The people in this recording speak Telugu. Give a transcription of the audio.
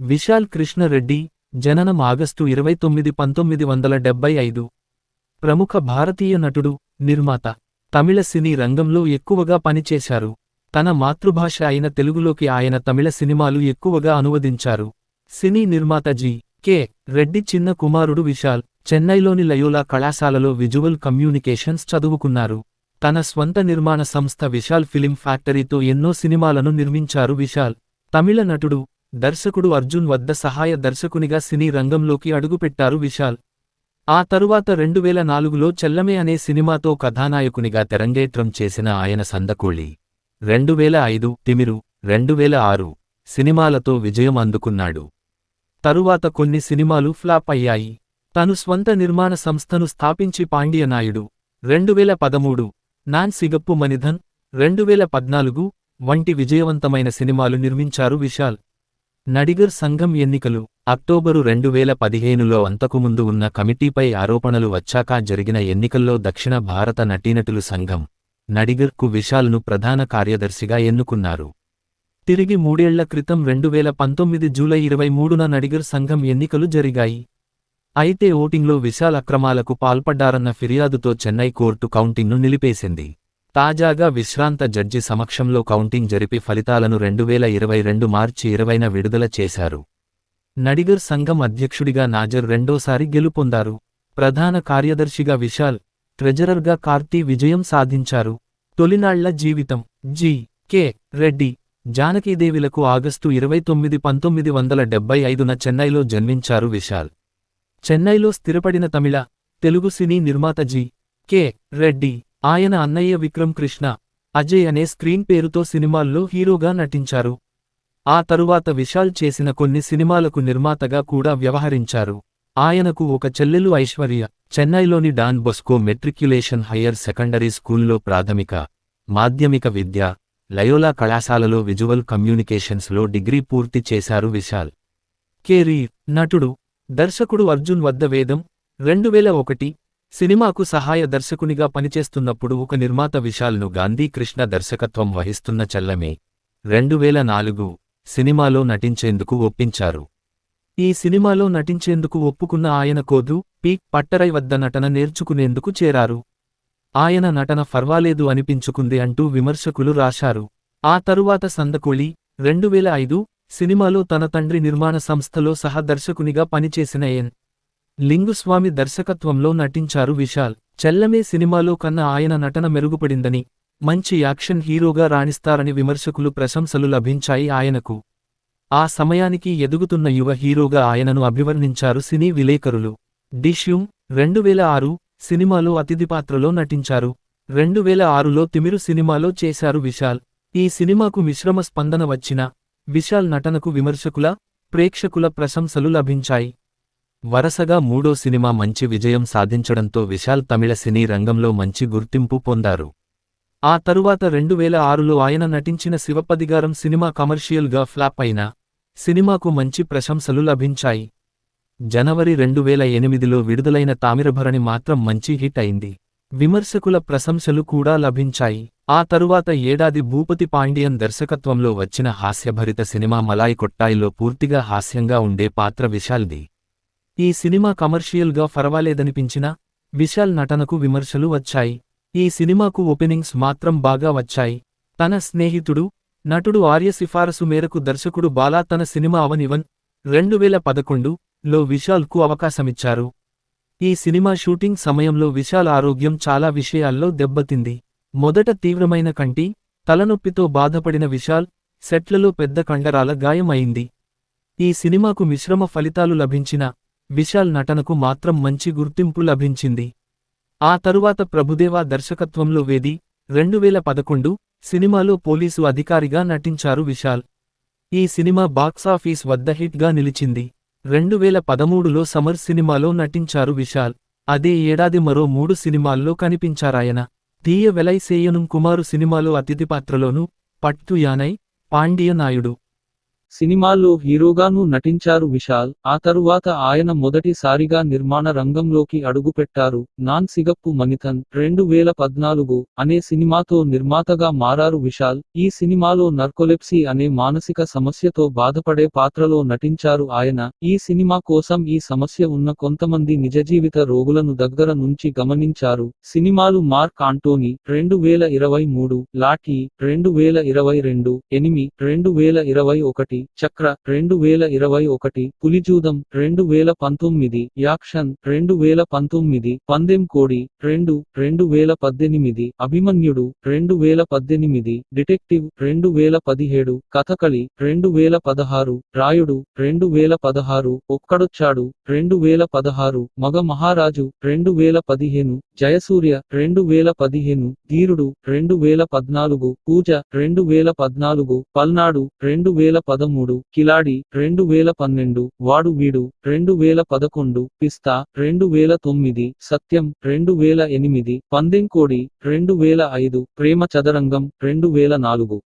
విశాల్ కృష్ణరెడ్డి జననం ఆగస్టు ఇరవై తొమ్మిది పంతొమ్మిది వందల డెబ్బై ఐదు. ప్రముఖ భారతీయ నటుడు నిర్మాత తమిళ సినీ రంగంలో ఎక్కువగా పనిచేశారు. తన మాతృభాష అయిన తెలుగులోకి ఆయన తమిళ సినిమాలు ఎక్కువగా అనువదించారు. సినీ నిర్మాత జి. కె. రెడ్డి చిన్న కుమారుడు విశాల్ చెన్నైలోని లయోలా కళాశాలలో విజువల్ కమ్యూనికేషన్స్ చదువుకున్నారు. తన స్వంత నిర్మాణ సంస్థ విశాల్ ఫిలిం ఫ్యాక్టరీతో ఎన్నో సినిమాలను నిర్మించారు విశాల్. తమిళ నటుడు దర్శకుడు అర్జున్ వద్ద సహాయ దర్శకునిగా సినీ రంగంలోకి అడుగుపెట్టారు విశాల్. ఆ తరువాత రెండువేల నాలుగులో చెల్లమే అనే సినిమాతో కథానాయకునిగా తెరంగేట్రం చేసిన ఆయన సందకూళి రెండు వేల ఐదు తిమిరు రెండువేల ఆరు సినిమాలతో విజయం అందుకున్నాడు. తరువాత కొన్ని సినిమాలు ఫ్లాప్ అయ్యాయి. తను స్వంత నిర్మాణ సంస్థను స్థాపించి పాండ్యనాయుడు. రెండువేల పదమూడు నాన్ సిగప్పు మనిధన్ రెండువేల పద్నాలుగు వంటి విజయవంతమైన సినిమాలు నిర్మించారు విశాల్. నడిగర్ సంఘం ఎన్నికలు. అక్టోబరు రెండువేల పదిహేనులో అంతకుముందు ఉన్న కమిటీపై ఆరోపణలు వచ్చాక జరిగిన ఎన్నికల్లో దక్షిణ భారత నటీనటులు సంఘం నడిగర్కు విశాల్ను ప్రధాన కార్యదర్శిగా ఎన్నుకున్నారు. తిరిగి మూడేళ్ళ క్రితం రెండువేల పంతొమ్మిది జూలై ఇరవై మూడున నడిగర్ సంఘం ఎన్నికలు జరిగాయి. అయితే ఓటింగ్లో విశాల్ అక్రమాలకు పాల్పడ్డారన్న ఫిర్యాదుతో చెన్నై కోర్టు కౌంటింగ్ను నిలిపేసింది. తాజాగా విశ్రాంత జడ్జి సమక్షంలో కౌంటింగ్ జరిపి ఫలితాలను రెండువేల ఇరవై రెండు మార్చి ఇరవైన విడుదల చేశారు. నడిగర్ సంఘం అధ్యక్షుడిగా నాజర్ రెండోసారి గెలుపొందారు. ప్రధాన కార్యదర్శిగా విశాల్ ట్రెజరర్గా కార్తీ విజయం సాధించారు. తొలినాళ్ళ జీవితం జి. కె. రెడ్డి జానకీదేవిలకు ఆగస్టు ఇరవై తొమ్మిది పంతొమ్మిది వందల డెబ్బై ఐదున చెన్నైలో జన్మించారు విశాల్. చెన్నైలో స్థిరపడిన తమిళ తెలుగు సినీ నిర్మాత జి. కె. రెడ్డి ఆయన అన్నయ్య విక్రమ్ కృష్ణ అజయ్ అనే స్క్రీన్ పేరుతో సినిమాల్లో హీరోగా నటించారు. ఆ తరువాత విశాల్ చేసిన కొన్ని సినిమాలకు నిర్మాతగా కూడా వ్యవహరించారు. ఆయనకు ఒక చెల్లెలు ఐశ్వర్య చెన్నైలోని Don Bosco matriculation higher secondary స్కూల్లో ప్రాథమిక మాధ్యమిక విద్య లయోలా కళాశాలలో విజువల్ కమ్యూనికేషన్స్లో డిగ్రీ పూర్తి చేశారు విశాల్. కేరీ నటుడు దర్శకుడు అర్జున్ వద్ద వేదం రెండువేల ఒకటి సినిమాకు సహాయ దర్శకునిగా పనిచేస్తున్నప్పుడు ఒక నిర్మాత విశాల్ను గాంధీ కృష్ణ దర్శకత్వం వహిస్తున్న చల్లమే. రెండువేల నాలుగు సినిమాలో నటించేందుకు ఒప్పించారు. ఈ సినిమాలో నటించేందుకు ఒప్పుకున్న ఆయన కోదు పీక్ పట్టరై వద్ద నటన నేర్చుకునేందుకు చేరారు. ఆయన నటన ఫర్వాలేదు అనిపించుకుంది అంటూ విమర్శకులు రాశారు. ఆ తరువాత సందకోళి రెండువేల ఐదు సినిమాలో తన తండ్రి నిర్మాణ సంస్థలో సహదర్శకునిగా పనిచేసిన ఎన్. లింగుస్వామి దర్శకత్వంలో నటించారు విశాల్. చెల్లమే సినిమాలో కన్నా ఆయన నటన మెరుగుపడిందని మంచి యాక్షన్ హీరోగా రాణిస్తారని విమర్శకులు ప్రశంసలు లభించాయి ఆయనకు. ఆ సమయానికి ఎదుగుతున్న యువ హీరోగా ఆయనను అభివర్ణించారు సినీ విలేకరులు. డిష్యూమ్ రెండువేల ఆరు సినిమాలో అతిథి పాత్రలో నటించారు. రెండువేల ఆరులో తిమిరు సినిమాలో చేశారు విశాల్. ఈ సినిమాకు మిశ్రమ స్పందన వచ్చిన విశాల్ నటనకు విమర్శకుల ప్రేక్షకుల ప్రశంసలు లభించాయి. వరసగా మూడో సినిమా మంచి విజయం సాధించడంతో విశాల్ తమిళ సినీ రంగంలో మంచి గుర్తింపు పొందారు. ఆ తరువాత రెండువేల ఆరులో ఆయన నటించిన శివపదిగారం సినిమా కమర్షియల్గా ఫ్లాప్ అయిన సినిమాకు మంచి ప్రశంసలు లభించాయి. జనవరి రెండువేల ఎనిమిదిలో విడుదలైన తామిరభరణి మాత్రం మంచి హిట్ అయింది. విమర్శకుల ప్రశంసలు కూడా లభించాయి. ఆ తరువాత ఏడాది భూపతి పాండియన్ దర్శకత్వంలో వచ్చిన హాస్యభరిత సినిమా మలాయి కొట్టాయిలో పూర్తిగా హాస్యంగా ఉండే పాత్ర విశాల్ది. ఈ సినిమా కమర్షియల్గా పర్వాలేదనిపించినా విశాల్ నటనకు విమర్శలు వచ్చాయి. ఈ సినిమాకు ఓపెనింగ్స్ మాత్రం బాగా వచ్చాయి. తన స్నేహితుడు నటుడు ఆర్య సిఫారసు మేరకు దర్శకుడు బాలా తన సినిమా అవనివన్ రెండువేల పదకొండు లో విశాల్కు అవకాశమిచ్చారు. ఈ సినిమా షూటింగ్ సమయంలో విశాల్ ఆరోగ్యం చాలా విషయాల్లో దెబ్బతింది. మొదట తీవ్రమైన కంటి తలనొప్పితో బాధపడిన విశాల్ సెట్లలో పెద్ద కండరాల గాయం అయింది ఈ సినిమాకు మిశ్రమ ఫలితాలు లభించిన విశాల్ నటనకు మాత్రం మంచి గుర్తింపు లభించింది. ఆ తరువాత ప్రభుదేవా దర్శకత్వంలో వేది రెండువేల పదకొండు సినిమాలో పోలీసు అధికారిగా నటించారు విశాల్. ఈ సినిమా బాక్సాఫీస్ వద్ద హిట్గా నిలిచింది. రెండువేల పదమూడులో సమర్ సినిమాలో నటించారు విశాల్. అదే ఏడాది మరో మూడు సినిమాల్లో కనిపించారాయన. తీయ వెలైసేయనుం కుమారు సినిమాలో అతిథి పాత్రలోనూ పట్టు యానై పాండియ నాయుడు సినిమాల్లో హీరోగానూ నటించారు విశాల్. ఆ తరువాత ఆయన మొదటిసారిగా నిర్మాణ రంగంలోకి అడుగుపెట్టారు నాన్ సిగప్పు మనితన్ రెండు వేల పద్నాలుగు అనే సినిమాతో నిర్మాతగా మారారు విశాల్. ఈ సినిమాలో నర్కోలెప్సీ అనే మానసిక సమస్యతో బాధపడే పాత్రలో నటించారు ఆయన. ఈ సినిమా కోసం ఈ సమస్య ఉన్న కొంతమంది నిజ జీవిత రోగులను దగ్గర నుంచి గమనించారు. సినిమాలు మార్క్ ఆంటోనీ రెండు వేల ఇరవై మూడు లాఠీ రెండు వేల ఇరవై రెండు ఎనిమి రెండు వేల ఇరవై ఒకటి చక్ర రెండు వేల ఇరవై ఒకటి పులిజూదం రెండు వేల పంతొమ్మిది యాక్షన్ రెండు వేల పంతొమ్మిది పందెం కోడి రెండు రెండు వేల పద్దెనిమిది అభిమన్యుడు రెండు వేల పద్దెనిమిది డిటెక్టివ్ రెండు వేల పదిహేడు కథకళి రెండు వేల పదహారు రాయుడు రెండు వేల పదహారు ఒక్కడొచ్చాడు రెండు వేల పదహారు మగ మహారాజు రెండు వేల పదిహేను జయసూర్య రెండు వేల పదిహేను ధీరుడు రెండు వేల పద్నాలుగు పూజ రెండు వేల పద్నాలుగు పల్నాడు రెండు వేల పదమూడు మూడు కిలాడి రెండు వేల పన్నెండు వాడు వీడు రెండు వేల పదకొండు పిస్తా రెండు వేల తొమ్మిది సత్యం రెండు వేల ఎనిమిది పందెంకోడి రెండు వేల ఐదు ప్రేమ చదరంగం రెండు వేల నాలుగు.